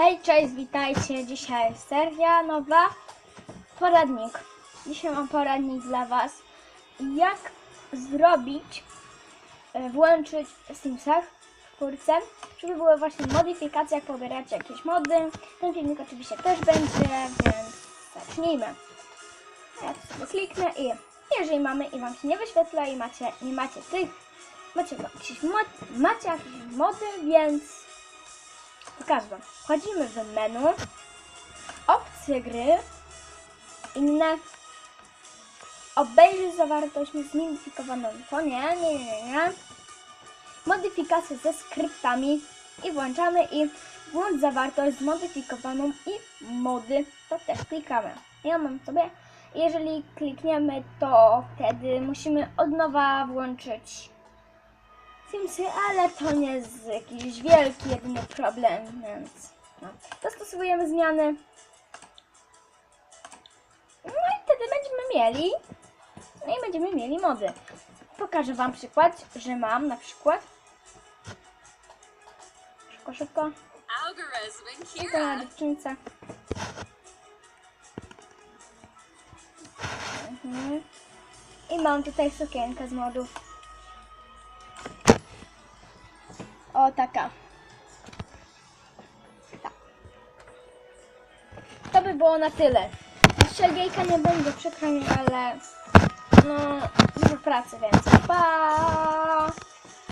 Hej, cześć, witajcie. Dzisiaj seria nowa. Poradnik. Dzisiaj mam poradnik dla Was. Jak zrobić, e, włączyć w Simsach w czwórce, żeby były właśnie modyfikacje, jak pobieracie jakieś mody. Ten filmik oczywiście też będzie, więc zacznijmy. Ja sobie kliknę i jeżeli mamy i Wam się nie wyświetla i macie, nie macie tych, macie jakieś, mod, macie jakieś mody, więc Pokażę. Wchodzimy w menu, opcje gry, inne, obejrzyj zawartość zmodyfikowaną. To nie, nie, nie, nie. Modyfikacje ze skryptami i włączamy i włącz zawartość zmodyfikowaną i mody. To też klikamy. Ja mam sobie, jeżeli klikniemy, to wtedy musimy od nowa włączyć Simsy, ale to nie jest jakiś wielki jedyny problem, więc no. dostosowujemy zmiany. No i wtedy będziemy mieli, no i będziemy mieli mody. Pokażę Wam przykład, że mam na przykład szybko, szybko, Kira. dziewczynce. Mhm. I mam tutaj sukienkę z modów. O, taka. Tak. To by było na tyle. Strzelgiejka nie będzie, przykro mi, ale no, dużo pracy więcej. Pa!